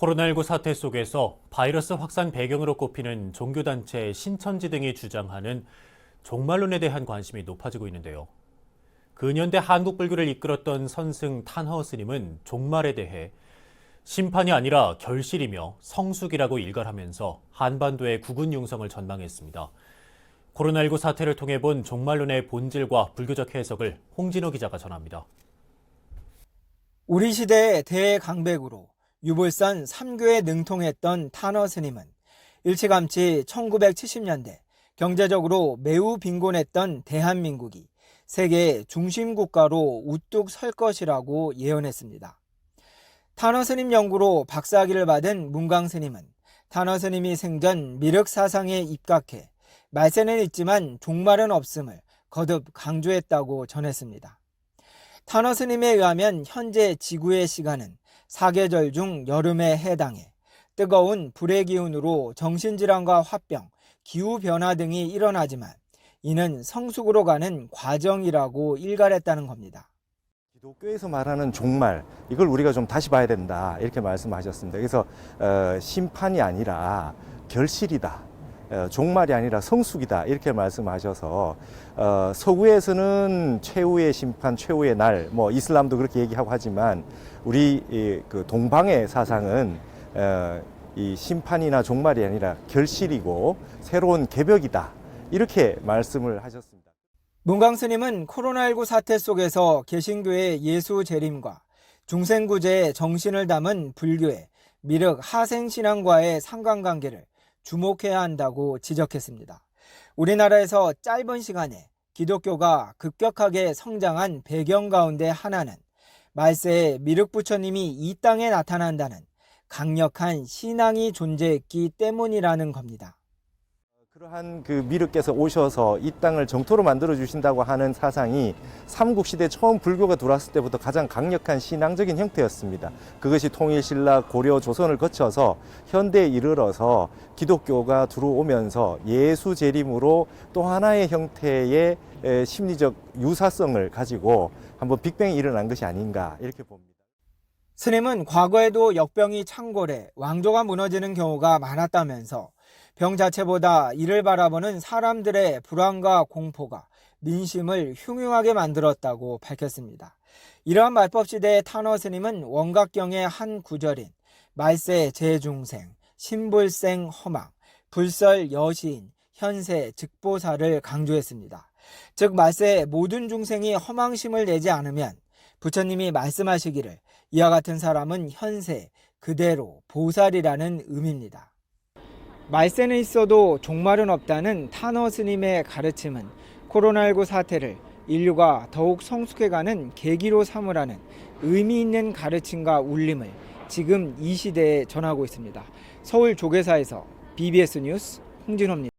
코로나19 사태 속에서 바이러스 확산 배경으로 꼽히는 종교단체 신천지 등이 주장하는 종말론에 대한 관심이 높아지고 있는데요. 근현대 한국 불교를 이끌었던 선승 탄허 스님은 종말에 대해 심판이 아니라 결실이며 성숙이라고 일갈하면서 한반도의 국군 융성을 전망했습니다. 코로나19 사태를 통해 본 종말론의 본질과 불교적 해석을 홍진호 기자가 전합니다. 우리 시대의 대강백으로 유불선 3교에 능통했던 탄어 스님은 일찌감치 1970년대 경제적으로 매우 빈곤했던 대한민국이 세계의 중심 국가로 우뚝 설 것이라고 예언했습니다. 탄어 스님 연구로 박사학위를 받은 문강 스님은 탄어 스님이 생전 미륵 사상에 입각해 말세는 있지만 종말은 없음을 거듭 강조했다고 전했습니다. 탄어 스님에 의하면 현재 지구의 시간은 사계절 중 여름에 해당해 뜨거운 불의 기운으로 정신질환과 화병, 기후변화 등이 일어나지만 이는 성숙으로 가는 과정이라고 일갈했다는 겁니다. 기독교에서 말하는 종말 이걸 우리가 좀 다시 봐야 된다 이렇게 말씀하셨습니다. 그래서 어, 심판이 아니라 결실이다. 어, 종말이 아니라 성숙이다 이렇게 말씀하셔서 어, 서구에서는 최후의 심판, 최후의 날, 뭐 이슬람도 그렇게 얘기하고 하지만 우리 이, 그 동방의 사상은 어, 이 심판이나 종말이 아니라 결실이고 새로운 개벽이다 이렇게 말씀을 하셨습니다. 문강 스님은 코로나19 사태 속에서 개신교의 예수 재림과 중생구제의 정신을 담은 불교의 미륵 하생신앙과의 상관관계를 주목해야 한다고 지적했습니다. 우리나라에서 짧은 시간에 기독교가 급격하게 성장한 배경 가운데 하나는 말세에 미륵 부처님이 이 땅에 나타난다는 강력한 신앙이 존재했기 때문이라는 겁니다. 그러한 그 미륵께서 오셔서 이 땅을 정토로 만들어 주신다고 하는 사상이 삼국 시대 처음 불교가 들어왔을 때부터 가장 강력한 신앙적인 형태였습니다. 그것이 통일신라 고려 조선을 거쳐서 현대에 이르러서 기독교가 들어오면서 예수 재림으로 또 하나의 형태의 에, 심리적 유사성을 가지고 한번 빅뱅이 일어난 것이 아닌가 이렇게 봅니다. 스님은 과거에도 역병이 창궐해 왕조가 무너지는 경우가 많았다면서 병 자체보다 이를 바라보는 사람들의 불안과 공포가 민심을 흉흉하게 만들었다고 밝혔습니다. 이러한 말법 시대의 탄어 스님은 원각경의 한 구절인 말세 재중생, 신불생 허망, 불설 여시인, 현세 즉보사를 강조했습니다. 즉 말세 모든 중생이 허망심을 내지 않으면 부처님이 말씀하시기를 이와 같은 사람은 현세 그대로 보살이라는 의미입니다. 말세는 있어도 종말은 없다는 타너 스님의 가르침은 코로나19 사태를 인류가 더욱 성숙해가는 계기로 삼으라는 의미 있는 가르침과 울림을 지금 이 시대에 전하고 있습니다. 서울 조계사에서 BBS 뉴스 홍진호입니다.